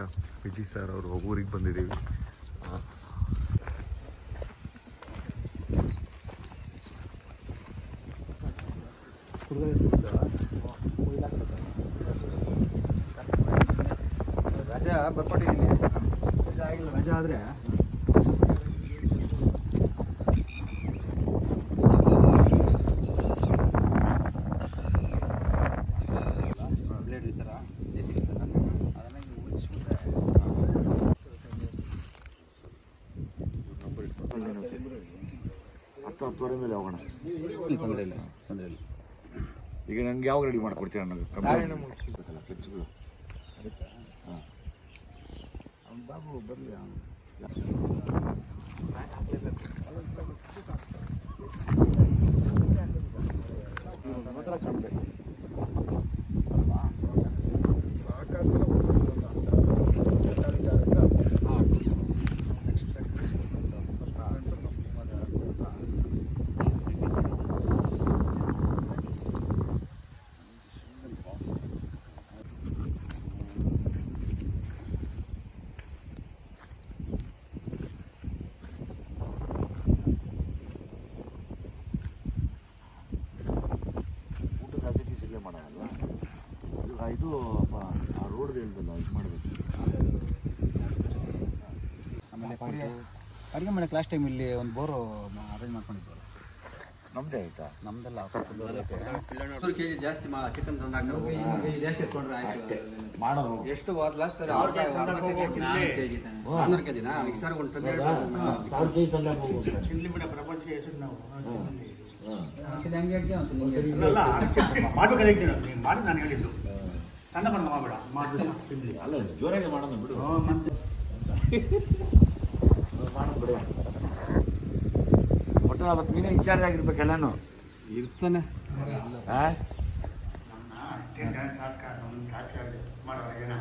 ಈಗ ವಿಜಯ್ ಸರ್ ಅವರು ಊರಿಗೆ ಬಂದಿದ್ದೀವಿ. ರಜಾ ಬರ್ಕೊಟ್ಟಿದ್ದೀನಿ ರಜಾ ಆಗಿಲ್ಲ. ರಜಾ ಆದರೆ ಬ್ಲೇಡ್ ಈ ಥರ ದೇಸಿ ಈ ಥರ ಅದನ್ನ ಹಿಂಗೆ ಮುಚ್ಚಿಬಿಟ್ರೆ ಹತ್ತು ಹತ್ತುವರೆ ಮೇಲೆ ಹೋಗೋಣ. ತೊಂದರೆ ಇಲ್ಲ ತೊಂದರೆ ಇಲ್ಲ. ಈಗ ನನಗೆ ಯಾವಾಗ ರೆಡಿ ಮಾಡ್ಕೊಡ್ತೀರಾ ನನಗೆ? ದಾಳಿನ ಹಾಂ. ಬಾಬು ಬರಲಿ ಮಾತ್ರ ಕಾಣಬೇಕು ಊಟದ ಫೆಸಿಲಿಟೀಸ್ ಇಲ್ಲೇ ಮಾಡೋಲ್ಲ ಇದು ಇದು ಪ- ಆ ರೋಡ್ ಹೇಳ್ದಲ್ಲ ಇದು ಮಾಡಬೇಕು. ಆಮೇಲೆ ಅಡುಗೆ ಮಾಡಕ್ಕೆ ಲಾಸ್ಟ್ ಟೈಮ್ ಇಲ್ಲಿ ಒಂದು ಬೋರು ಅರೇಂಜ್ ಮಾಡ್ಕೊಂಡಿದ್ದೆ. ನಮ್ಮದೇ ಆಯ್ತಾ? ನಮ್ದೆಲ್ಲ ಕೆ ಕೆಜಿ ಜಾಸ್ತಿ ಚಿಕನ್ ತಂದು ಜಾಸ್ತಿ ಇಟ್ಕೊಂಡ್ರೆ ಆಯ್ತು. ಮಾಡೋದು ಎಷ್ಟು ಲಾಸ್ಟ್ ಸರ್ ಒಂದು ಸಾವಿರ ಕೆ ಜಿ ತಂದೆ ಹೋಗ್ಬೇಕು ಒಂದ್ಸಲ ಹಂಗೆ ಹೇಳ್ತೀವಿ ಒಂದ್ಸಲ. ಹಿಂಗೆ ಹೇಳ್ತೀವಿ. ಅಲ್ಲ ಮಾಡ್ಬೇಕಾದ್ರೆ ಹೇಳ್ತೀನಿ. ನೀನು ಮಾಡಿ ನಾನು ಹೇಳಿದ್ದು. ಸಣ್ಣ ಬಣ್ಣ ಮಾಡಬೇಡ ಮಾಡಿದ್ರೆ ತಿನ್ಲಿ. ಅಲ್ಲ ಜೋರಾಗಿ ಮಾಡೋಣ ಬಿಡು. ಮಾಡೋಣ ಬಿಡು. ಒಟ್ಟು ಅವತ್ತು ನೀನೇ ಇನ್ಚಾರ್ಜ್ ಆಗಿರ್ಬೇಕೆಲ್ಲಾನು ಇರ್ತಾನೆ? ನಮ್ಮ ಅಷ್ಟೇ ತಾಸ್ಕಾರ ಜನ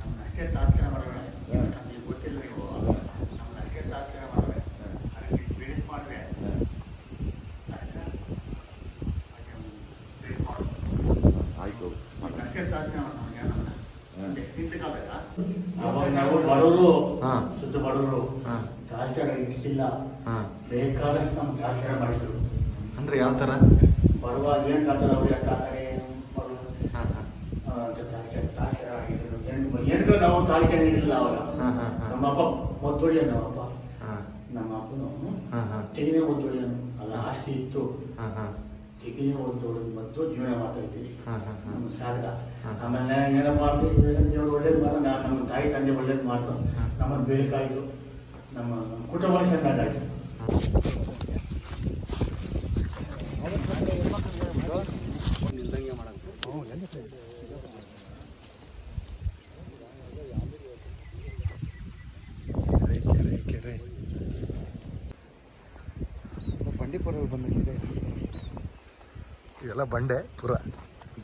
ನಮ್ಮ ಅಷ್ಟೇ ತಾಸ್ಕಾರ ಮಾಡೋಣ ನಮಗೆ ಗೊತ್ತಿಲ್ಲ ನೀವು ನಮ್ಮ ಅಷ್ಟೇ ತಾಸ್ಕಾರ ಮಾಡೋಣ ಅದಕ್ಕೆ ಬಿಡಿಸ್ ಮಾಡಿದ್ರೆ ಆಯ್ತು ಅಷ್ಟೇ ತಾಸ್ಕಾರ ಮಾಡೋಣ ಹ್ಮ್. ನಿಂತ್ಕೋಬೇಕಾ ನಾವು ಬಡವರು ಹಾ. ಶುದ್ಧ ಬಡವರು ಹಾ. ತಾಸ್ಕಾರ ಇಟ್ಟಿಲ್ಲ ಹಾ ಬೇಕಾದಷ್ಟು ನಮ್ಮ ತಾಸ್ಕಾರ ಮಾಡಿದ್ರು ಅಂದ್ರೆ ಯಾವ ಥರ ಬಡವ ಏನು ಕಾತಾರೆ ಅವ್ರು ಯಾಕೆ ಕಾತಾರೆ ಬಡವರು ಹಾಂ ಹಾಂ ತಾಳ್ಕೆನೇ ಇರಲಿಲ್ಲ ಅವಾಗ. ನಮ್ಮ ಅಪ್ಪ ಹಾ. ನಮ್ಮ ಅಪ್ಪ. ನಮ್ಮ ಅಪ್ಪನು ಹಾಂ ಹಾಂ. ತೆಗಿನೇ ಒದ್ದೊಡಿಯನು ಅಲ್ಲ ಆಸ್ತಿ ಇತ್ತು. ಹಾಂ ಹಾಂ. ತೆಗಿನೇ ಒದ್ದೊಡೋದು ಮತ್ತು ಜೀವನ ಮಾತಾಡ್ತೀವಿ ಇದ್ವಿ ಹಾಂ ಹಾಂ ಹಾಂ. ನಮ್ಮ ಸಾಗರ. ಆಮೇಲೆ ಏನಪ್ಪ ಮಾಡ್ತೀವಿ ದೇವ್ರು ಒಳ್ಳೇದು ಮಾಡ ನಮ್ಮ ತಾಯಿ ತಂದೆ ಒಳ್ಳೇದು ಮಾಡ್ತು ನಮ್ಮ ನಮ್ಮನ್ನು ಬೇಕಾಯಿತು. ನಮ್ಮ ನಮ್ಮ ಕುಟುಂಬ ಚೆನ್ನಾಗಾಯ್ತು ನಿಲ್ದಂಗೆ ಮಾಡೋದು ಬಂಡೀಪುರ ಬಂದಿದೆ ಇವೆಲ್ಲ ಬಂಡೆ ಪುರ.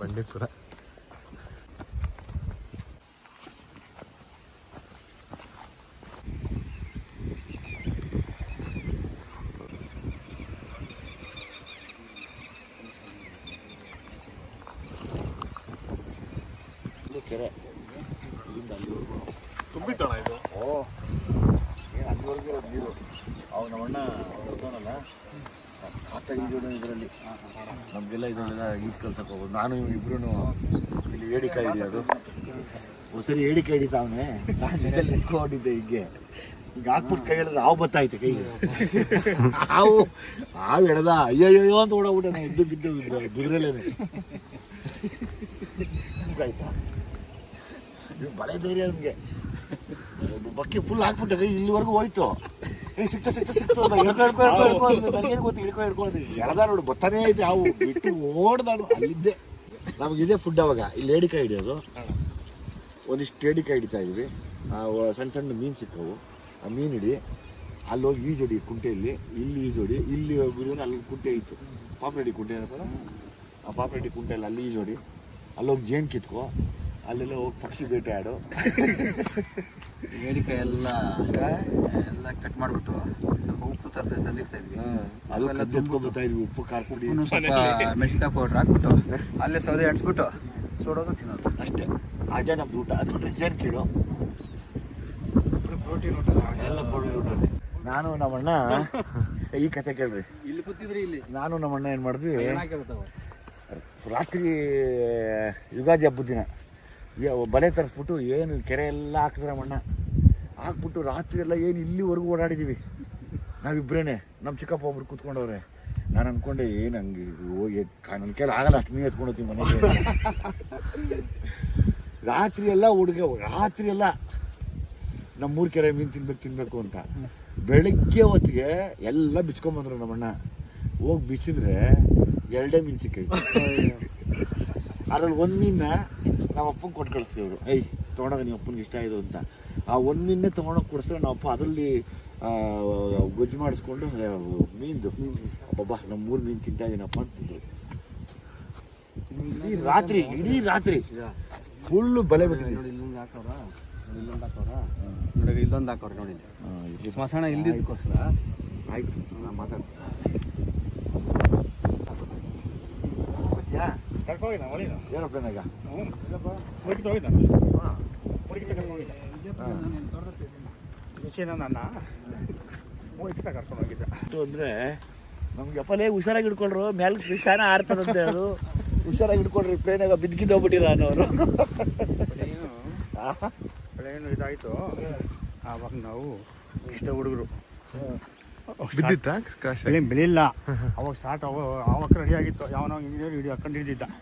ಬಂಡೀಪುರ ಇದು ಕೆರೆ ಇಲ್ಲಿಂದ ಅಲ್ಲಿವರೆಗೂ ತುಂಬಿಟ್ಟಣ ಇದು ಓ ಏನು ನೀರು ಅವಾಗ ನಮ್ಮಣ್ಣ ಬರ್ತಾನಲ್ಲ ಸಾಕ ಈಜೋದು ಇದರಲ್ಲಿ. ನಮಗೆಲ್ಲ ಇದನ್ನೆಲ್ಲ ಈಜು ಕಲ್ಸಕ್ಕೆ ಹೋಗೋದು ನಾನು ಇಬ್ಬರೂ ಇಲ್ಲಿ ಏಡಿಕಾಯಿ ಅದು. ಒಂದ್ಸರಿ ಏಡಿಕಾಯಿ ಹಿಡಿತಾವನೆ ನಾನು ಜೊತೆಲಿ ನಿಂತ್ಕೊಂಡಿದ್ದೆ ಹೀಗೆ. ಈಗ ಹಾಕ್ಬಿಟ್ಟು ಕೈ ಹೇಳಿದ್ರೆ ಹಾವು ಬತ್ತಾಯ್ತು ಕೈಗೆ. ಹಾವು ಹಾವು ಎಳ್ದ ಅಯ್ಯಯ್ಯೋ ಅಂತ ಓಡಾಬಿಟ್ಟೆ ನಾನು. ಎದ್ದು ಬಿದ್ದು ಬಿದ್ರಲ್ಲೇನೆ ಆಯ್ತಾ ಬಳೆ ಧೈರ್ಯ ಅವನಿಗೆ ಬಕ್ಕಿ ಫುಲ್ ಹಾಕ್ಬಿಟ್ಟೆ ಇಲ್ಲಿವರೆಗೂ ಹೋಯ್ತು. ಏ ಸಿಕ್ತ ಸಿಕ್ತ, ಸಿಕ್ತು ಅಂತ ಹಿಡ್ಕೊ ಎಳ್ದ ಐತೆ ಅವು ಬಿಟ್ಟು ಓಡ್ದಾನು, ಅಲ್ಲಿದ್ದೆ. ನಮ್ಗೆ ಇದೇ ಫುಡ್ ಅವಾಗ. ಇಲ್ಲಿ ಏಡಿಕಾಯಿ ಹಿಡಿಯೋದು. ಒಂದಿಷ್ಟು ಏಡಿಕಾಯಿ ಹಿಡಿತಾ ಇದ್ವಿ. ಸಣ್ಣ ಸಣ್ಣ ಮೀನು ಸಿಕ್ಕವು. ಆ ಮೀನು ಹಿಡಿ ಅಲ್ಲಿ ಹೋಗಿ ಈಜೊಡಿ ಕುಂಟೆಯಲ್ಲಿ, ಇಲ್ಲಿ ಈಜೊಡಿ ಇಲ್ಲಿ ಬಿಡಿದ್ರೆ ಅಲ್ಲಿ ಕುಂಟೆ ಇತ್ತು. ಪಾಪ್ರೆಡ್ಡಿ ಕುಂಟೆ ಏನಪ್ಪ? ಆ ಪಾಪ್ರೆಡ್ಡಿ ಕುಂಟೆಯಲ್ಲಿ ಅಲ್ಲಿ ಈಜೊಡಿ ಅಲ್ಲೋಗಿ ಜೇನು ಕಿತ್ಕೋ ಅಲ್ಲೆಲ್ಲ ಹೋಗಿ ಪಕ್ಷಿ ಬೇಟೆ ಆಡು. ಬೇಡಿಕೆ ಎಲ್ಲ ಎಲ್ಲ ಕಟ್ ಮಾಡಿಬಿಟ್ಟು ಸ್ವಲ್ಪ ಉಪ್ಪು ತರ್ತ ತಂದಿರ್ತಾ ಇದ್ವಿ. ಅದು ತುಂಬ್ಕೊಂಡ್ಬಿಡ್ತಾ ಇದ್ವಿ ಉಪ್ಪು ಖಾರ ಪುಡಿ. ಸ್ವಲ್ಪ ಮೆಣಸಿನ್ಕಾಯಿ ಪೌಡ್ರ್ ಹಾಕ್ಬಿಟ್ಟು ಅಲ್ಲೇ ಸೌದೆ ಅಂಟಿಸ್ಬಿಟ್ಟು ಸುಡೋದು ತಿನ್ನೋದು. ಅಷ್ಟೇ. ಅದೇ ನಮ್ದು ಊಟ. ಅದು ಪ್ರೆಸೆಂಟ್ ಕೇಳು. ಪ್ರೋಟೀನ್ ಊಟ ಎಲ್ಲ ಪ್ರೋಟೀನ್ ಊಟ ನಾನು ನಮ್ಮಣ್ಣ ಈ ಕತೆ ಕೇಳ್ರಿ. ಇಲ್ಲಿ ಕೂತಿದ್ರಿ ಇಲ್ಲಿ. ನಾನು ನಮ್ಮಣ್ಣ ಏನು ಮಾಡಿದ್ವಿ? ರಾತ್ರಿ ಯುಗಾದಿ ಹಬ್ಬದ ದಿನ. ಬಲೆ ತರಿಸ್ಬಿಟ್ಟು ಏನು ಕೆರೆ ಎಲ್ಲ ಹಾಕಿದ್ರೆ ಮಣ್ಣ? ಹಾಕ್ಬಿಟ್ಟು ರಾತ್ರಿ ಎಲ್ಲ ಏನು ಇಲ್ಲಿವರೆಗೂ ಓಡಾಡಿದ್ದೀವಿ ನಾವಿಬ್ಬರೇ ನಮ್ಮ ಚಿಕ್ಕಪ್ಪ ಒಬ್ರು ಕೂತ್ಕೊಂಡವ್ರೆ. ನಾನು ಅನ್ಕೊಂಡೆ, ಏನು ಹಂಗೆ ಹೋಗಿ ನನ್ನ ಕೈಲಿ ಆಗಲ್ಲ, ಅಷ್ಟು ಮೀನು ಎತ್ಕೊಂಡು ಹೋಗ್ತೀವಿ ಮನೆಗೆ. ರಾತ್ರಿ ಎಲ್ಲ ಹುಡುಗ ರಾತ್ರಿ ಎಲ್ಲ ನಮ್ಮೂರು ಕೆರೆ ಮೀನು ತಿನ್ಬೇಕು ತಿನ್ಬೇಕು ಅಂತ. ಬೆಳಗ್ಗೆ ಹೊತ್ತಿಗೆ ಎಲ್ಲ ಬಿಚ್ಕೊಂಬಂದ್ರು ನಮ್ಮಣ್ಣ ಹೋಗಿ ಬಿಚ್ಚಿದ್ರೆ ಎರಡೇ ಮೀನು ಸಿಕ್ಕೈತೆ. ಅದ್ರಲ್ಲಿ ಒಂದು ಮೀನ ನಮ್ಮ ಅಪ್ಪಂಗೆ ಕೊಟ್ಟು ಕಳಿಸ್ತೀವಿ ಅವರು. ಏಯ್ ತೊಗೊಂಡಾಗ ನಿಮ್ಮ ಅಪ್ಪನಿಗೆ ಇಷ್ಟ ಆಯಿತು ಅಂತ. ಆ ಒಂದು ಮೀನೇ ತೊಗೊಂಡೋಗಿ ಕೊಡಿಸಿದ್ರೆ ನಮ್ಮ ಅಪ್ಪ ಅದರಲ್ಲಿ ಗೊಜ್ಜು ಮಾಡಿಸ್ಕೊಂಡು ಮೀನ್ದು. ಒಬ್ಬ ನಮ್ಮ ಮೂರು ಮೀನು ತಿಂತಾ ಇದೀನಪ್ಪ ಅಂತಿದ್ರು. ಇಡೀ ರಾತ್ರಿ ಇಡೀ ರಾತ್ರಿ ಫುಲ್ಲು ಬಲೆ ಬಿಟ್ಟಿದೆ ನೋಡಿ ಇಲ್ಲೊಂದು ಹಾಕವ್ರ ಇಲ್ಲೊಂದು ಹಾಕೋರ ನೋಡಿ ಇಲ್ಲೊಂದು ಹಾಕವ್ರ ನೋಡಿ. ಸ್ಮಶಾನ ಇಲ್ದಿದ್ದಕ್ಕೋಸ್ಕರ ಆಯ್ತು. ನಾನು ಮಾತಾಡ್ತೀನಿ. ಕರ್ಕೋಗಿದ್ದ ಮಳಿನ ಏರೋಪ್ಲೇನಾಗ ಮುರಿಕಿಟ್ಟು ಹೋಗಿದ್ದ ನನ್ನ ಹೋಗಿದ್ದ ವಿಷಯನ ನನ್ನ ಮುರಿಕಿಟ ಕರ್ಕೊಂಡು ಹೋಗಿದ್ದ ಅಂದರೆ ನಮ್ಗೆ ಅಪ್ಪಲೇ ಹುಷಾರಾಗಿ ಇಡ್ಕೊಂಡ್ರು ಮೇಲೆ ವಿಷಾನ ಆರ್ತದಂತೆ ಅದು ಹುಷಾರಾಗಿ ಹಿಡ್ಕೊಳ್ರಿ ಪ್ಲೇನಾಗ ಬಿದ್ದಕಿದ್ದೋಗ್ಬಿಟ್ಟಿಲ್ಲ ಹೋಗ್ಬಿಟ್ಟಿರ ಅನ್ನೋರು ಪ್ಲೇನು ಇದಾಯಿತು ಆವಾಗ ನಾವು ಇಷ್ಟ ಹುಡುಗರು ಬಿದ್ದಿತ್ತಾ? ಕ್ರಾಶ್ ಏನ್ ಬೆಳಿಲ್ಲ ಅವಾಗ ಸ್ಟಾರ್ಟ್ ಅವ ಅವಾಗ ರೆಡಿ ಆಗಿತ್ತು. ಯಾವನೋ ಇಂಜಿನಿಯರ್ ಹಿಡಿಯೋ ಹಾಕೊಂಡು ಹಿಡಿದಿದ್ದ.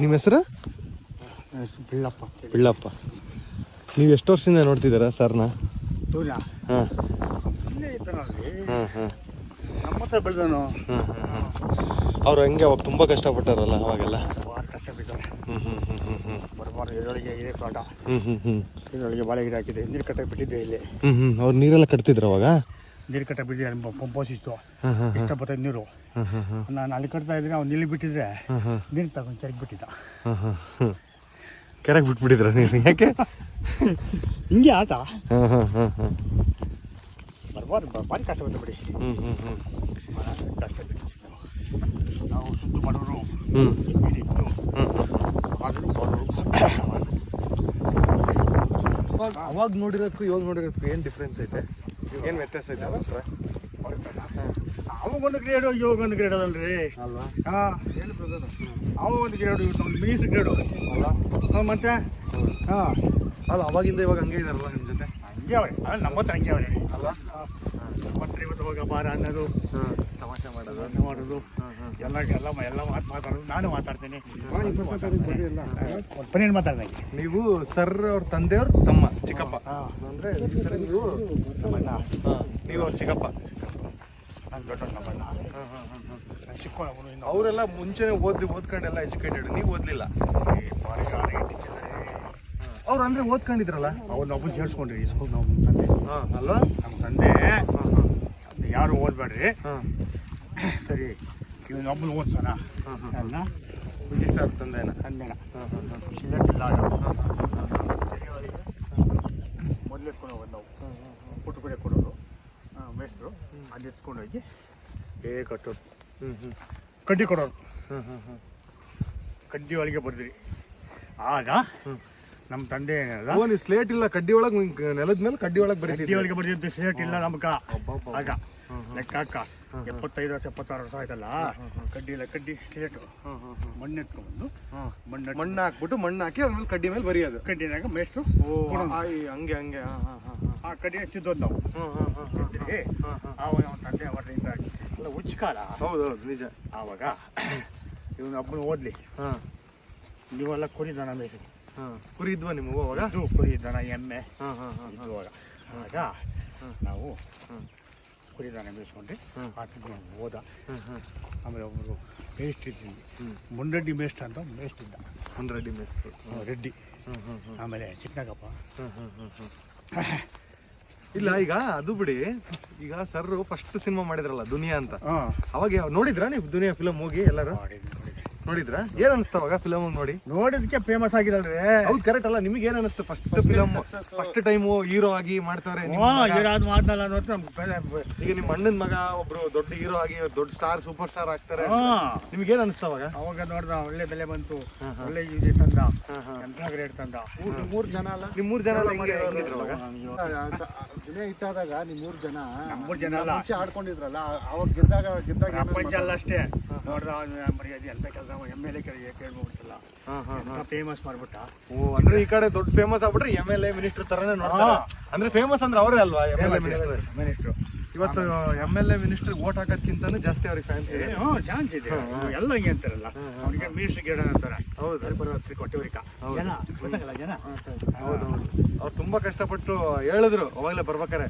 ನಿಮ್ಮ ಹೆಸರು? ಬಿಳ್ಳಪ್ಪ ಬಿಳ್ಳಪ್ಪ ನೀವು ಎಷ್ಟು ವರ್ಷದಿಂದ ನೋಡ್ತಿದ್ದೀರಾ ಸರ್ನ? ಸೂರ್ಯ. ಹಾಂ. ಇಲ್ಲೇ ಇದ್ದಾನಲ್ಲಿ. ಹಾಂ ಹಾಂ. ನಮ್ಮ ಹತ್ರ ಬೆಳೆದನು ಹಾಂ. ಅವ್ರು ಹೆಂಗೆ ಅವಾಗ ತುಂಬ ಕಷ್ಟಪಟ್ಟಾರಲ್ಲ ಅವಾಗೆಲ್ಲ ಭಾಳ ಕಷ್ಟ ಬಿದ್ದವ್ರೆ ಹ್ಞೂ ಹ್ಞೂ ಹ್ಞೂ ಹ್ಞೂ ಹ್ಞೂ ಬರಬಾರ್ದು ಇದರೊಳಗೆ ಇದೆ ತೋಟ ಹ್ಞೂ ಹ್ಞೂ ಹ್ಞೂ ಇದರೊಳಗೆ ಬಾಳೆ ಗಿಡ ಹಾಕಿದೆ. ನೀರು ಕಟ್ಟ ಬಿಟ್ಟಿದ್ದೆ ಇಲ್ಲಿ. ಹ್ಞೂ ಹ್ಞೂ ಅವ್ರು ನೀರೆಲ್ಲ ಕಟ್ತಿದ್ರು ಅವಾಗ? ನೀರು ಕಟ್ಟ ಬಿಟ್ಟಿದ್ದೆ ಪಂಪೋಸ್ ಇತ್ತು. ಇಷ್ಟ ಬರ್ತದೆ ನೀರು. ನಾನು ಅಲ್ಲಿ ಕಟ್ತಾ ಇದ್ರೆ ಅವ್ನು ಇಲ್ಲಿ ಬಿಟ್ಟಿದ್ರೆ ನೀರು ತಗೊಂಡು ಚೆಕ್ ಬಿಟ್ಟಿದ್ದ ಹಾಂ ಹಾಂ ಹಾಂ. ಕೆರೆಗೆ ಬಿಟ್ಬಿಟ್ಟಿದ್ರ ನೀರು ಯಾಕೆ? ಹಿಂಗೆ ಆಟ ಬರ್ಬಾರ್ದು ಭಾರಿ ಕಷ್ಟ ಬಂತು ಬಿಡಿ. ಹ್ಞೂ ಹ್ಞೂ ಹ್ಞೂ ಕಷ್ಟ ಬಿಡಿ ನಾವು ಸುತ್ತು ಮಾಡೋರು ಹ್ಞೂ ಅವಾಗ ನೋಡಿರೋದಕ್ಕೂ ಇವಾಗ ನೋಡಿರೋದಕ್ಕೂ ಏನು ಡಿಫ್ರೆನ್ಸ್ ಐತೆ? ಏನು ವ್ಯತ್ಯಾಸ ಐತೆ ಅವಾಗೊಂದು ಅವಾಗ ಒಂದು ಗ್ರೇಡು ಇವಾಗ ಒಂದು ಗ್ರೇಡ್ ಅದಲ್ರಿ. ಅಲ್ವಾ? ಹಾಂ. ಏನು ಬ್ರದರ್ ಅವಾಗ ಒಂದು ಗ್ರೇಡು ಒಂದು ಮಿನಿಸ್ ಗ್ರೇಡು ಹಾಂ ಮತ್ತೆ? ಹಾಂ. ಅಲ್ಲ ಅವಾಗಿಂದ ಇವಾಗ ಹಂಗೆ ಇದಾರಲ್ಲ ನಿಮ್ಮ ಜೊತೆ? ಹಂಗೆ ಅವ್ರೆ. ಅಲ್ಲ ನಮ್ಮ ಹತ್ರ ಹಂಗೆ ಅವ್ರೆ. ಅಲ್ವಾ? ಮತ್ತೆ ಇವತ್ತು ಹೋಗ ಬಾರ ಅನ್ನೋದು. ಹಾಂ ತಮಾಷೆ ಮಾಡೋದು? ದೋಸೆ ಮಾಡೋದು. ಎಲ್ಲ ಎಲ್ಲ ಎಲ್ಲ ಮಾತು ಮಾತಾಡೋದು. ನಾನು ಮಾತಾಡ್ತೀನಿ. ಪನ್ನೀರು ನೀವು ಸರ್ ಅವ್ರ ತಂದೆಯವ್ರ ತಮ್ಮ ಚಿಕ್ಕಪ್ಪ. ಅಂದ್ರೆ ನೀವು ನಮ್ಮಣ್ಣ ಹಾಂ. ನೀವು ಅವ್ರ ಚಿಕ್ಕಪ್ಪ. ನಾನು ದೊಡ್ಡ ನಮ್ಮಣ್ಣ ಇನ್ನು. ಅವರೆಲ್ಲ ಮುಂಚೆನೆ ಓದಿ ಓದ್ಕೊಂಡೆಲ್ಲ ಎಜುಕೇಟೆಡ್. ನೀವು ಓದ್ಲಿಲ್ಲ? ಅವ್ರು ಅಂದ್ರೆ ಓದ್ಕೊಂಡಿದ್ರಲ್ಲ? ಅವ್ರನ್ನ ನಾವು ಸೇರಿಸ್ಕೊಂಡ್ರಿ ಸ್ಕೂಲ್ ನಮ್ಮ ತಂದೆ. ಹಾಂ ಅಲ್ವಾ? ನಮ್ಮ ತಂದೆ. ಯಾರು ಓದ್ಬೇಡ್ರಿ. ಸರಿ. ಇವನು ಒಬ್ಬನು ಓದ್ಸೋಣ. ಅಲ್ಲ ಹುಡುಗಿ ಸರ್ ತಂದೆನ ಹಾಂ ಹಾಂ ಸಿಲೆಕ್ಟಿಲ್ಲ ಮೊದಲು ಎತ್ಕೊಂಡು ಹೋಗೋದು ನಾವು. ಪುಟ್ಟು ಕಡೆ ಕೊಡೋರು ಮೇಸ್ಟ್ರು ಅಲ್ಲಿ ಎತ್ಕೊಂಡು ಹೋಗಿ ಏ ಕಟ್ಟೋದು ಹ್ಞೂ ಹ್ಞೂ ಕಡ್ಡಿ ಕೊಡೋರು. ಹ್ಞೂ ಹ್ಞೂ ಹ್ಞೂ ಕಡ್ಡಿ ಒಳಗೆ ಬರ್ದ್ರಿ. ಆಗ ನಮ್ಮ ತಂದೆ ಏನಲ್ಲ ನೀವು ಸ್ಲೇಟ್ ಇಲ್ಲ ಕಡ್ಡಿ ಒಳಗೆ ನೆಲದ ಮೇಲೆ ಕಡ್ಡಿ ಒಳಗೆ ಕಡ್ಡಿ ಬರೀತಿದ್ರಿ ಒಳಗೆ ಬರ್ದಿದ್ದು. ಸ್ಲೇಟ್ ಇಲ್ಲ ನಮ್ಗೆ. ಆಗ. ಲೆಕ್ಕ ಹಾಕ. ಎಪ್ಪತ್ತೈದು ವರ್ಷ ಎಪ್ಪತ್ತಾರು ವರ್ಷ ಆಯ್ತಲ್ಲ? ಕಡ್ಡಿ ಇಲ್ಲ ಕಡ್ಡಿ ಕೇಟು ಮಣ್ಣು ಎತ್ಕೊಂಡು ಮಣ್ಣು ಮಣ್ಣು ಹಾಕ್ಬಿಟ್ಟು ಮಣ್ಣು ಹಾಕಿ ಅದ್ರ ಮೇಲೆ ಕಡ್ಡಿ ಮೇಲೆ ಬರೆಯೋದು ಕಡ್ಡಿನಾಗ. ಆಯ್, ಹಂಗೆ ಹಂಗೆ ಆ ಕಡ್ಡಿ ಹಚ್ಚಿದ್ದು ನಾವು. ಆವಾಗ ನಮ್ಮ ತಂದೆ ಅವರಿಂದ ಅಲ್ಲ ಉಚ್ಕಾಲ ಹೌದು ಹೌದು ನಿಜ. ಆವಾಗ ಇವನು ಹಬ್ಬನ ಓದ್ಲಿ. ಹಾಂ. ನೀವೆಲ್ಲ ಕುರಿ ದನ ಮೇಸಿ ಹಾಂ ಕುರಿ ಇದ್ವಾ ನಿಮಗೂ ಅವಾಗ? ಕುರಿ ದನ ಎಮ್ಮೆ. ಹಾಂ ಹಾಂ ಹಾಂ ಇದ್ದುವಾಗ ಆಗ ನಾವು ಕುರಿ ದನ ಆಟಕ್ಕೆ ಆಟ ಹೋದ. ಆಮೇಲೆ ಒಬ್ಬರು ಮೇಸ್ಟ್ ಇದ್ದೀನಿ ಮುಂಡಡ್ಡಿ ಮೇಸ್ಟ್ ಅಂತ ಮೇಸ್ಟ್ ಇದ್ದ. ಮುಂಡ್ರೆಡ್ಡಿ ಮೇಸ್ಟ್. ರೆಡ್ಡಿ. ಆಮೇಲೆ ಚಿಕ್ಕನಗಪ್ಪ. ಇಲ್ಲ ಈಗ ಅದು ಬಿಡಿ. ಈಗ ಸರ್ ಫಸ್ಟ್ ಸಿನಿಮಾ ಮಾಡಿದ್ರಲ್ಲ ದುನಿಯಾ ಅಂತ. ಅವಾಗ ನೋಡಿದ್ರ ನೀವು ದುನಿಯಾ ಫಿಲಮ್ ಹೋಗಿ ಎಲ್ಲರೂ? ನೋಡಿದ್ರ? ಏನ್ ಅನಿಸ್ತ ಅವಾಗ ಫಿಲಮ್ ನೋಡಿ? ನೋಡಿದಕ್ಕೆ ಫೇಮಸ್ ಆಗಿದಲ್ರಿ ಹೌದು ಕರೆಕ್ಟ್ ಅಲ್ಲ ನಿಮಗೆ ಏನ್ ಅನಿಸ್ತು first film first time hero ಆಗಿ ಮಾಡ್ತಾರೆ ಮಾಡ್ದಲ್ಲ ಈಗ ನಿಮ್ಮ ಅಣ್ಣನ ಮಗ ಒಬ್ರು ದೊಡ್ಡ ಹೀರೋ ಆಗಿ ದೊಡ್ಡ ಸ್ಟಾರ್ ಸೂಪರ್ ಸ್ಟಾರ್ ಆಗ್ತಾರೆ. ನಿಮ್ಗೆ ಏನ್ ಅನಿಸ್ತ ಅವಾಗ ಅವಾಗ ನೋಡ್ದ ಒಳ್ಳೆ ಬೆಲೆ ಬಂತು. ಒಳ್ಳೆ ಇದು ತಂದ. ಎಂತ ಗ್ರೇಡ್ ತಂದ. ಮೂರ್ ಜನ ಅಲ್ಲ? ನಿಮ್ ಮೂರ್ ಜನ ಎಲ್ಲ ದಿನೇ ಇಟ್ಟಾದಾಗ ನಿಮ್ ಮೂರ್ ಜನ ಮೂರು ಜನ ಅಲ್ಲ. ಮುಂಚೆ ಆಡ್ಕೊಂಡಿದ್ರಲ್ಲ ಅವಾಗ ಗೆದ್ದಾಗ ಗೆದ್ದಾಗ ಪ್ರಪಂಚ ಅಲ್ಲ ಅಷ್ಟೇ. ನೋಡ್ದ ಮರ್ಯಾದೆ ಎಂತ ಕೆಲಸ ಎಂ ಎಲ್ ಎ ಕೇಳ್ಬಿಡ್ತಲ್ಲ. ಫೇಮಸ್ ಮಾಡ್ಬಿಟ್ಟ? ಓ ಅಂದ್ರೆ ಈ ಕಡೆ ದೊಡ್ಡ ಫೇಮಸ್ ಆಗ್ಬಿಟ್ರೆ ಎಂ ಎಲ್ ಎ ಮಿನಿಸ್ಟರ್ ತರನೇ ನೋಡ್ತಾರೆ. ಅಂದ್ರೆ ಫೇಮಸ್ ಅಂದ್ರೆ ಅವರೇ ಅಲ್ವಾ M L A minister minister ಇವತ್ತು M L A minister vote ಹಾಕೋದ್ಕಿಂತ ಜಾಸ್ತಿ ಅವ್ರಿಗೆ ಫ್ಯಾನ್ಸ್ ಇದೆ. ಹ್ಞೂ ಚಾನ್ಸ್ ಇದೆ. ಎಲ್ಲ ಹಿಂಗೆ ಅಂತಾರಲ್ಲ. ಅವ್ರಿಗೆ ಮಿನಿಸ್ಟ್ರ್ ಗಿಡ ಅಂತಾರೆ. ಹೌದು. ಸರಿ ಕೊಟ್ಟವ್ರಿಕ. ಜನ ಗೊತ್ತಾಗಲ್ಲ ಜನ? ಹೌದೌದು ಅವ್ರು ತುಂಬಾ ಕಷ್ಟಪಟ್ಟು ಹೇಳಿದ್ರು ಅವಾಗಲೇ ಬರ್ಬೇಕಾರೆ.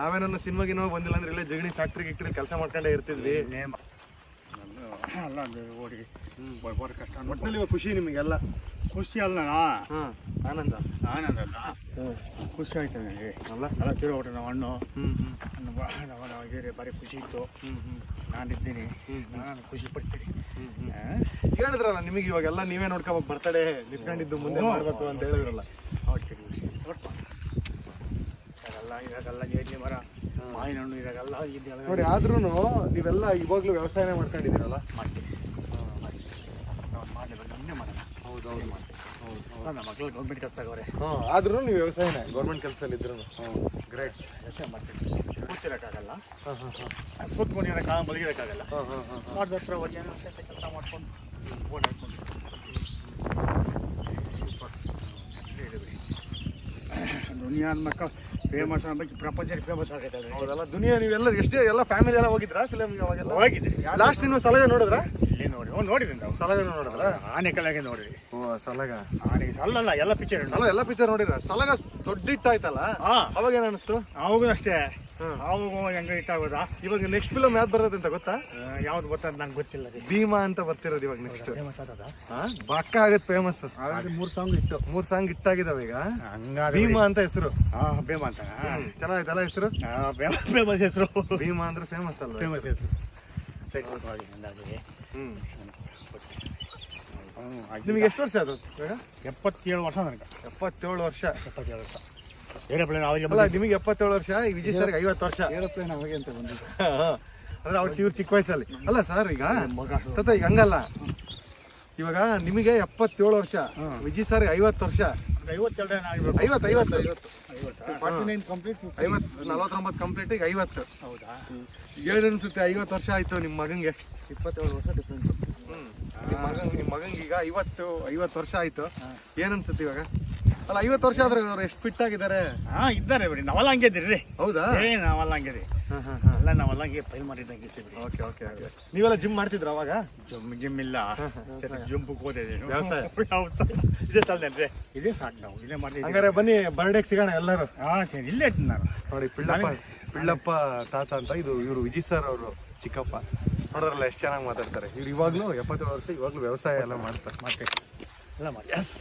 ನಾವೇನನ್ನ ಸಿನಿಮಾಗಿನೋ ಬಂದಿಲ್ಲ ಅಂದ್ರೆ ಇಲ್ಲೇ ಜಗಣಿ ಫ್ಯಾಕ್ಟ್ರಿ ಗಿಕ್ಟ್ರಿ ಕೆಲಸ ಮಾಡ್ಕೊಂಡೇ ಇರ್ತಿದ್ವಿ. ನೇಮ ಅಲ್ಲ ಓಡಿ. ಬರೋ ಕಷ್ಟ ಒಟ್ಟಿನಲ್ಲಿ ಇವಾಗ ಖುಷಿ ನಿಮಗೆಲ್ಲ. ಖುಷಿ ಅಲ್ಲ ಹಾಂ ಆನಂದ. ಆನಂದ ಖುಷಿ ಆಯ್ತು ನನಗೆ. ಅಲ್ಲ? ಎಲ್ಲ ಹೊಟ್ಟೆ ನಾವು ಹಣ್ಣು. ಹ್ಮ್ ಹ್ಮ್. ನಮ್ಮ ನಮ್ಮ ನಮ್ಮ ಬೇರೆ ಭಾರಿ ಖುಷಿ ಇತ್ತು. ನಾನಿದ್ದೀನಿ. ನಾನು ಖುಷಿ ಪಡ್ತೀನಿ? ಹೇಳಿದ್ರಲ್ಲ ನಿಮಗೆ ಇವಾಗೆಲ್ಲ ನೀವೇ ನೋಡ್ಕೊಬೇಕು ಬರ್ತಡೆ ನಿಂತ್ಕೊಂಡಿದ್ದು ಮುಂದೆ ಮಾಡಬೇಕು ಅಂತ ಹೇಳಿದ್ರಲ್ಲ. ಓಕೆ ಇದಾಗಲ್ಲ ಇದಾಗಲ್ಲ ಜೇಡಿ ಮರ. ಮಾವಿನ ಹಣ್ಣು ಇದಾಗಲ್ಲ ನೋಡಿ ಆದ್ರೂ ನೀವೆಲ್ಲ ಇವಾಗ್ಲೂ ವ್ಯವಸಾಯನೇ ಮಾಡ್ಕೊಂಡಿದ್ದೀರಲ್ಲ? ಮಾಡ್ತೀನಿ ನಾವು ಮಾಡಿಲ್ಲ ನಮ್ಮನ್ನೇ ಮಾಡೋಣ ಹೌದು ಮಾಡ್ತೀನಿ ನಮ್ಮ ಮಕ್ಕಳು ಗೌರ್ಮೆಂಟ್ ಕೆಲಸ ತಗೋರೆ ಹಾಂ ಆದ್ರೂ ನೀವು ವ್ಯವಸಾಯನೇ ಗೌರ್ಮೆಂಟ್ ಕೆಲಸದಲ್ಲಿ ಇದ್ರು. ಗ್ರೇಟ್ ಕೆಲಸ ಮಾಡ್ತೀನಿ ಕೂತಿರೋಕ್ಕಾಗಲ್ಲ ಕೂತ್ಕೊಂಡು ಇರೋಕ್ಕಾಗ ಮಲಗಿರೋಕ್ಕಾಗಲ್ಲ. ಹಾಂ ಹಾಂ ಹಾಂ ಮಾಡಿದ ಹತ್ರ ಒಂದು ಏನೋ ಕೆಲಸ ಮಾಡ್ಕೊಂಡು ಫೋನ್ ಹಾಕೊಂಡು ದುನಿಯಾದ ಮಕ್ಕಳು. ಫೇಮಸ್ ಬಗ್ಗೆ ಪ್ರಪಂಚದಲ್ಲಿ ಫೇಮಸ್ ಆಗೈತೆ ಅದು. ಹೌದಲ್ಲ ದುನಿಯಾ ನೀವೆಲ್ಲ ಎಷ್ಟೇ ಎಲ್ಲ ಫ್ಯಾಮಿಲಿ ಎಲ್ಲ ಹೋಗಿದ್ರಾ ಫಿಲಮ್ ಅವಾಗೆಲ್ಲ? ಹೋಗಿದ್ದೆ. ಲಾಸ್ಟ್ ನೀವು ಸಲಗ ನೋಡಿದ್ರ? ಇಲ್ಲಿ ನೋಡಿ ಓ ನೋಡಿದ್ದೀನಿ ನಾವು. ಸಲಗ ನೋಡಿದ್ರ? ಆನೆ ಕಲೆಗೆ ನೋಡಿದ್ವಿ. ಓ ಸಲಗ. ಆನೆ ಅಲ್ಲಲ್ಲ ಎಲ್ಲ ಪಿಕ್ಚರ್ ಅಲ್ಲ ಎಲ್ಲ ಪಿಕ್ಚರ್ ನೋಡಿದ್ರ? ಸಲಗ ದೊಡ್ಡ ಹಿಟ್ಟಾಯ್ತಲ್ಲ ಹಾ ಅವಾಗ ಏನ್ ಅನಿಸ್ತು? ಅವಾಗೂ ಅಷ್ಟೇ. ಹ್ಮ್. ಅವಾಗ ಹೆಂಗೆ ಇಟ್ಟಾಗೋದ ಇವಾಗ ನೆಕ್ಸ್ಟ್ ಫಿಲಮ್ ಯಾವ್ದು ಬರ್ತದೆ ಅಂತ ಗೊತ್ತಾ? ಯಾವ್ದು ಗೊತ್ತಂತ ನಂಗೆ ಗೊತ್ತಿಲ್ಲ ರೀ. ಭೀಮಾ ಅಂತ ಬರ್ತಿರೋದು ಇವಾಗ ನೆಕ್ಸ್ಟ್ ಫೇಮಸ್ ಆದದ? ಬಕ್ಕ ಆಗತ್ ಫೇಮಸ್ ಮೂರ್ ಸಾಂಗ್ ಇಟ್ಟು ಮೂರ್ ಸಾಂಗ್ ಇಟ್ಟಾಗಿದಾವ ಈಗ. ಹಂಗಾದ್ರೆ ಭೀಮಾ ಅಂತ ಹೆಸರು. ಹಾಂ ಬೇಮ ಅಂತ. ಚೆನ್ನಾಗಿತ್ತಲ್ಲ ಹೆಸರು? ಫೇಮಸ್ ಹೆಸರು. ಭೀಮಾ ಅಂದ್ರೆ ಫೇಮಸ್ ಅಲ್ವಾ ಫೇಮಸ್ ಹೆಸರು? ಸರಿ. ಅಂದಾಜಿಗೆ ಹ್ಮ್. ನಿಮ್ಗೆ ಎಷ್ಟು ವರ್ಷ ಅದು? ಇವಾಗ? ಎಪ್ಪತ್ತೇಳು ವರ್ಷ ನನಗೆ. ಎಪ್ಪತ್ತೇಳು ವರ್ಷ. ಎಪ್ಪತ್ತೇಳು ವರ್ಷ. ಏರೋಪ್ಲೇನ್ ಅವಾಗ ಅಲ್ಲ ನಿಮಗೆ ಎಪ್ಪತ್ತೇಳು ವರ್ಷ ವಿಜಯ್ ಸರ್ಗೆ ಐವತ್ತು ವರ್ಷ. ಏರೋಪ್ಲೇನ್ ಅವಾಗೆ ಅಂತ ಬಂದಿದ್ದು ಅಂದ್ರೆ ಅವ್ರು ಇವ್ರು ಚಿಕ್ಕ ವಯಸ್ಸಲ್ಲಿ. ಅಲ್ಲ ಸರ್ ಈಗ ತತ ಈಗ ಹಂಗಲ್ಲ. ಇವಾಗ ನಿಮಗೆ ಎಪ್ಪತ್ತೇಳು ವರ್ಷ ವಿಜಿ ಸರ್ ಐವತ್ತು ವರ್ಷ. ಐವತ್ತು ಐವತ್ತು ಐವತ್ತು ಕಂಪ್ಲೀಟ್ ಐವತ್ತು ನಲವತ್ತೊಂಬತ್ತು ಕಂಪ್ಲೀಟ್ ಈಗ ಐವತ್ತು. ಹೌದಾ? ಏನ್ ಅನ್ಸುತ್ತೆ? ಐವತ್ತು ವರ್ಷ ಆಯ್ತು ನಿಮ್ಮ ಮಗಂಗೆ. ಇಪ್ಪತ್ತೇಳು ವರ್ಷ ಡಿಫ್ರೆನ್ಸ್ ನಿಮ್ಮ ನಿಮ್ ನಿಮ್ಮ ಮಗಂಗೆ ಈಗ ಐವತ್ತು ಐವತ್ತು ವರ್ಷ ಆಯ್ತು. ಏನನ್ಸುತ್ತೆ ಇವಾಗ? ಅಲ್ಲ ಐವತ್ತು ವರ್ಷ ಆದ್ರೆ ಅವ್ರು ಎಷ್ಟು ಫಿಟ್ ಆಗಿದ್ದಾರೆ? ಹಾ ಇದ್ದಾರೆ ಬಿಡಿ. ನಾವಲ್ಲ ಹಂಗೆ ಇದ್ದೀರಿ. ಹೌದಾ? ಏ ನಾವಲ್ಲ ಹಂಗೆ ರೀ ಎಲ್ಲ ನಾವೆಲ್ಲ ಹಂಗೆ ಫೈಲ್ ಬಿಡಿ ಓಕೆ ಓಕೆ ಓಕೆ ನೀವೆಲ್ಲ ಜಿಮ್ ಮಾಡ್ತಿದ್ರ ಅವಾಗ? ಜಿಮ್ ಜಿಮ್ ಇಲ್ಲ. ಜಿಮ್ಗೆ ಓದಿದೆ ವ್ಯವಸಾಯ. ಇದೇ ಸಲ ಇದೇ ಸಾಕು ನಾವು. ಇದೇ ಹಂಗಾರೆ ಬನ್ನಿ ಬರ್ಡೇಗೆ ಸಿಗೋಣ ಎಲ್ಲರೂ. ಹಾ ಸರಿ. ಇಲ್ಲೇ ಇರ್ತೀನಿ ನಾನು. ನೋಡಿ ಪಿಳ್ಳಪ್ಪ ಪಿಳ್ಳಪ್ಪ ತಾತ ಅಂತ ಇದು ಇವರು ವಿಜಿ ಸರ್ ಅವರು ಚಿಕ್ಕಪ್ಪ. ನೋಡೋರಲ್ಲ ಎಷ್ಟು ಚೆನ್ನಾಗಿ ಮಾತಾಡ್ತಾರೆ. ಇವ್ರು ಇವಾಗ್ಲೂ ಎಪ್ಪತ್ತೇಳು ವರ್ಷ ಇವಾಗ್ಲೂ ವ್ಯವಸಾಯ ಎಲ್ಲ ಮಾಡ್ತಾರೆ. ಮಾರ್ಕೆಟ್ ಎಲ್ಲ ಮಾಡಿ. ಎಸ್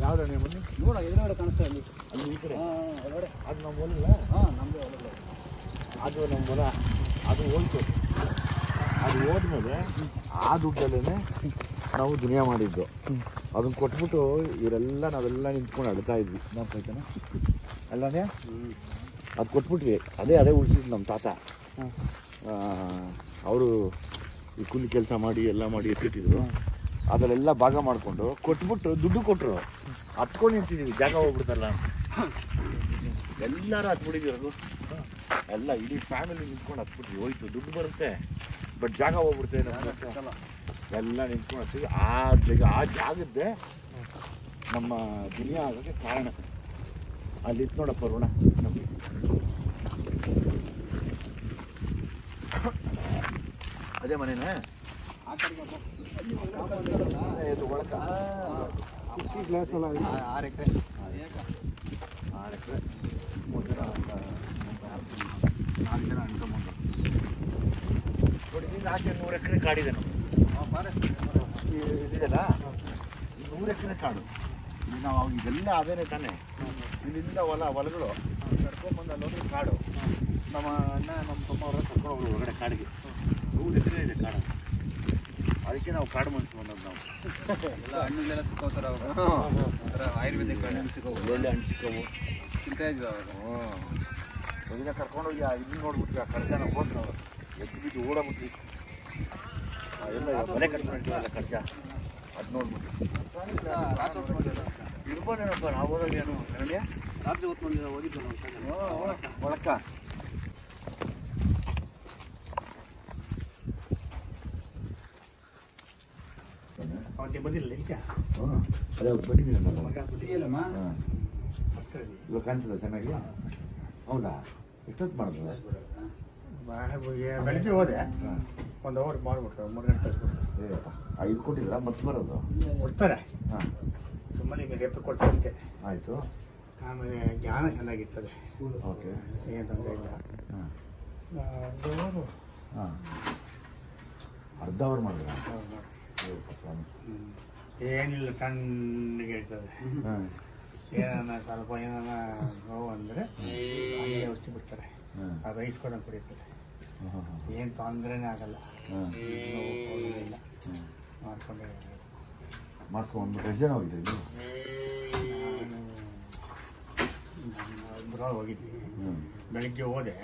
ಯಾವ್ದು ನೋಡ ಎದುರುಗಡೆ ಕಾಣಿಸ್ತಾ ಇಲ್ಲಿ ಅಲ್ಲಿ ಈ ಕಡೆ ಅದು ನಮ್ಮ ಹೊಲ ಹಾಂ ನಮ್ಮದೇ ಹೊಲ ಅದು ನಮ್ಮ ಅದು ಹೋಯ್ತು ಅದು ಹೋದ್ಮೇಲೆ ಆ ದುಡ್ಡಲ್ಲೇ ನಾವು ದುನಿಯಾ ಮಾಡಿದ್ದು. ಅದನ್ನ ಕೊಟ್ಬಿಟ್ಟು ಇವರೆಲ್ಲ ನಾವೆಲ್ಲ ನಿಂತ್ಕೊಂಡು ಅಡ್ತಾ ಇದ್ವಿ. ನಾಲ್ಕೈತನ ಅಲ್ಲನೇ ಅದು ಕೊಟ್ಬಿಟ್ವಿ. ಅದೇ ಅದೇ ಉಳಿಸಿದ್ ನಮ್ಮ ತಾತ. ಅವರು ಈ ಕೂಲಿ ಕೆಲಸ ಮಾಡಿ, ಎಲ್ಲ ಮಾಡಿ ಎತ್ತಿಟ್ಟಿದ್ರು. ಅದರಲ್ಲೆಲ್ಲ ಭಾಗ ಮಾಡಿಕೊಂಡು ಕೊಟ್ಬಿಟ್ಟು ದುಡ್ಡು ಕೊಟ್ಟರು ಹತ್ಕೊಂಡು ನಿಂತಿದ್ದೀವಿ ಜಾಗ ಹೋಗ್ಬಿಡ್ತಲ್ಲ. ಎಲ್ಲರೂ ಹತ್ಬಿಟ್ಟಿದ್ದೀರದು ಎಲ್ಲ ಇಡೀ ಫ್ಯಾಮಿಲಿ ನಿಂತ್ಕೊಂಡು ಹತ್ಬಿಟ್ವಿ. ಹೋಯ್ತು, ದುಡ್ಡು ಬರುತ್ತೆ. ಬಟ್ ಜಾಗ ಹೋಗ್ಬಿಡ್ತೇನೆ ನಮ್ಮ ಎಲ್ಲ ನಿಂತ್ಕೊಂಡು ಆ ಜಾಗ ಆ ಜಾಗದ್ದೇ ನಮ್ಮ ದುನಿಯಾ ಆಗೋಕ್ಕೆ ಕಾರಣ. ಅಲ್ಲಿ ಇತ್ತು ನೋಡಪ್ಪ ಋಣ ನಮಗೆ ಅದೇ ಮನೇನ? ಗ್ಲಾಸ್ ಆರು ಎಕರೆ. ಆರು ಎಕರೆ. ಮೂರು ಜನ ನಾಲ್ಕು ಜನ ಅನ್ಕೊಂಬಂದು ನೋಡಿ ನೂರು ಎಕರೆ ಕಾಡಿದೆ ನಾವು ಇದೆಯಲ್ಲ? ನೂರು ಎಕರೆ ಕಾಡು. ಇಲ್ಲಿ ನಾವು ಇದೆಲ್ಲ ಅದೇನೆ ತಾನೆ. ಇಲ್ಲಿಂದ ಹೊಲ ಹೊಲಗಳು ಕರ್ಕೊಂಡ್ಬಂದು ಅಲ್ಲಿ ಹೋದ್ರೆ ಕಾಡು. ನಮ್ಮ ಅಣ್ಣ ನಮ್ಮ ತಮ್ಮ ಅವರ ಕರ್ಕೊಂಡು ಹೋಗ್ರು ಹೊರಗಡೆ ಕಾಡಿಗೆ. ನೂರು ಎಕರೆ ಇದೆ ಕಾಡು. ಅದಕ್ಕೆ ನಾವು ಕಾಡು ಮನಸ್ಸು ಬಂದದ್ದು ನಾವು. ಎಲ್ಲ ಹಣ್ಣುಗಳೆಲ್ಲ ಸಿಕ್ಕವು ಸರ್ ಅವಾಗ. ಆಯುರ್ವೇದಿಕ ಹಣ್ಣು ಸಿಕ್ಕವು. ಒಳ್ಳೆ ಹಣ್ಣು ಸಿಕ್ಕವು? ತಿಂತಾ ಇದ್ವಿ ಅವಾಗ. ಹ್ಞೂ ಒಂದಿನ ಕರ್ಕೊಂಡೋಗಿ ಆ ಇದನ್ನ ನೋಡ್ಬಿಟ್ವಿ ಆ ಕಡ್ಜನ ಹೋದ್ರು ಎದ್ದು ಬಿದ್ದು ಓಡೋಗ್ಬಿಟ್ಟು ಎಲ್ಲ ಮನೆ ಕಟ್ಕೊಂಡಿಲ್ಲ ಕಡ್ಜ ಅದು ನೋಡ್ಬಿಟ್ಟು ಇರ್ಬೋದೇನಪ್ಪ ನಾವು ಹೋದಾಗ ಏನು ಕನ್ನಡಿಯ ರಾತ್ರಿ ಹೊತ್ತು ಹೋಗಿದ್ದು ನಾವು ಅವತ್ತೆ ಬಂದಿಲ್ಲ ಈಗ ಅದೇ ಮಗ ಇವಾಗ ಕಾಣ್ತದ ಚೆನ್ನಾಗಿ? ಹೌದಾ? ಎಷ್ಟೊತ್ತು ಮಾಡ್ಬೋದು? ಬೆಳಗ್ಗೆ ಹೋದೆ. ಒಂದು ಅವರ್ ಮಾಡ್ಬಿಟ್ಟು ಮೂರು ಗಂಟೆ ಐದು ಕೊಟ್ಟಿದ್ರ ಮತ್ತೆ ಬರೋದು? ಕೊಡ್ತಾರೆ. ಹಾಂ. ಸುಮ್ಮನೆ ನಿಮಗೆ ರೇಪು ಅಷ್ಟೇ ಆಯಿತು. ಆಮೇಲೆ ಜ್ಞಾನ ಚೆನ್ನಾಗಿರ್ತದೆ. ಓಕೆ. ಏನು ತೊಂದರೆ ಇಲ್ಲ. ದೇವರು ಹಾಂ. ಅರ್ಧ ಅವರ್ ಮಾಡಿದ್ರ ಏನಿಲ್ಲ ತಣ್ಣಗೆ ಇರ್ತದೆ. ಏನಾನ ಸ್ವಲ್ಪ ಏನಾನ ನೋವು ಅಂದರೆ ಔಷಧಿ ಬಿಡ್ತಾರೆ. ಅದು ಐಸ್ಕೊಂಡು ಕುಡಿತಾರೆ. ಏನು ತೊಂದರೆನೇ ಆಗಲ್ಲ. ಹ್ಮ್. ಮಾಡ್ಕೊಂಡೆ ಮಾಡ್ಕೊಂಡು ಎಷ್ಟು ಜನ ಹೋಗಿದ್ರಿ ನೀವು ನಾನು ಬರೋ ಹೋಗಿದ್ವಿ. ಬೆಳಗ್ಗೆ ಬೆಳಿಗ್ಗೆ ಹೋದೆ.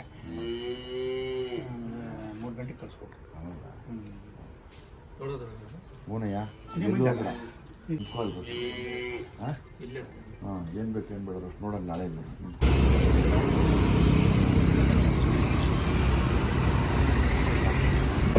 ಮೂರು ಗಂಟೆಗೆ ಕಳಿಸ್ಕೊಟ್ರು. ಇಲ್ಲಿ ಕಾಲ್ ಹಾಂ? ಹಾಂ ಏನು ಬೇಕು ಏನು ಬೇಡ ಅಷ್ಟು ನೋಡೋಣ ನಾಳೆ